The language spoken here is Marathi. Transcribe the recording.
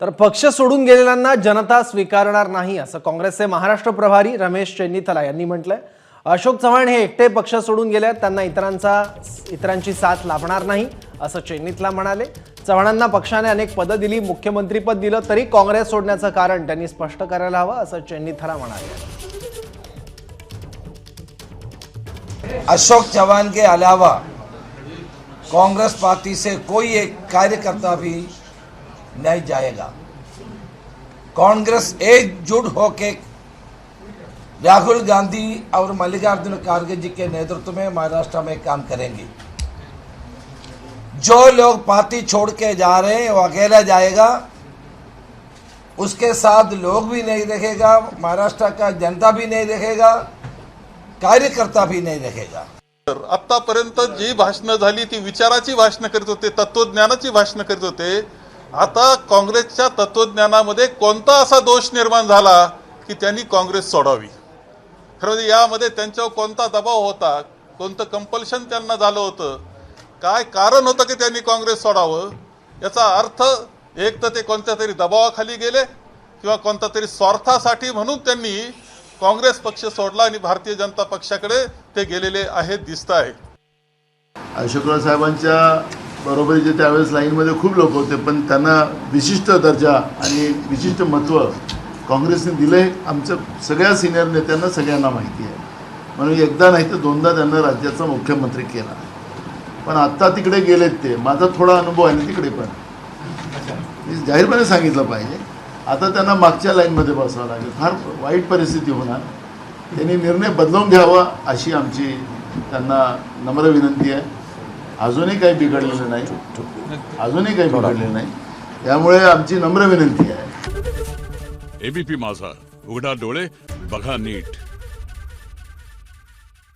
तर पक्ष सोडून गेलेल्यांना जनता स्वीकारणार नाही असं काँग्रेसचे महाराष्ट्र प्रभारी रमेश चेन्नीथला यांनी म्हटलंय. अशोक चव्हाण हे एकटे पक्ष सोडून गेले आहेत त्यांना इतरांचा इतरांची साथ लाभणार नाही असं चेन्नीथला म्हणाले. चव्हाणांना पक्षाने अनेक पदं दिली मुख्यमंत्रीपद दिलं तरी काँग्रेस सोडण्याचं कारण त्यांनी स्पष्ट करायला हवं असं चेन्नीथला म्हणाले. अशोक चव्हाण के अलावा कांग्रेस पार्टी से कोई एक कार्यकर्ता भी नहीं जाएगा। कांग्रेस एकजुट होके राहुल गांधी और मल्लिकार्जुन खड़गे जी के नेतृत्व में महाराष्ट्र में काम करेंगे। जो लोग पार्टी छोड़ के जा रहे हैं, वो अकेला जाएगा। उसके साथ लोग भी नहीं देखेगा, महाराष्ट्र का जनता भी नहीं देखेगा, कार्यकर्ता भी नहीं देखेगा। तर आतापर्यंत जी भाषणं ती विचाराची भाषणं करीत होते, तत्वज्ञानाची भाषणं करीत होते आता काँग्रेसच्या तत्वज्ञानामध्ये कोणता असा दोष निर्माण झाला की त्यांनी काँग्रेस सोडावी? खरं म्हणजे यामध्ये त्यांच्यावर कोणता दबाव होता? कोणतं कंपल्शन त्यांना झालं होतं? काय कारण होतं की त्यांनी काँग्रेस सोडावं? याचा अर्थ एक तर ते कोणत्या तरी दबावाखाली गेले किंवा कोणत्या तरी स्वार्थासाठी म्हणून त्यांनी काँग्रेस पक्ष सोडला आणि भारतीय जनता पक्षाकडे ते गेलेले आहेत दिसत आहे. अशोकराव साहेबांच्या बरोबरीचे त्यावेळेस लाईनमध्ये खूप लोक होते पण त्यांना विशिष्ट दर्जा आणि विशिष्ट महत्त्व काँग्रेसने दिले आमच्या सगळ्या सिनियर नेत्यांना सगळ्यांना माहिती आहे. म्हणून एकदा नाही तर दोनदा त्यांना राज्याचा मुख्यमंत्री केला. पण आत्ता तिकडे गेलेत ते. माझा थोडा अनुभव आहे ना तिकडे पण. मी जाहीरपणे सांगितलं पाहिजे. आता त्यांना मागच्या लाईनमध्ये बसावं लागेल. फार वाईट परिस्थिती होणार. त्यांनी निर्णय बदलवून घ्यावा अशी आमची त्यांना नम्र विनंती आहे. अजूनही काही बिघडलेलं नाही. अजूनही काही बिघडलेलं नाही. त्यामुळे आमची नम्र विनंती आहे. एबीपी माझा. उघडा डोळे बघा नीट.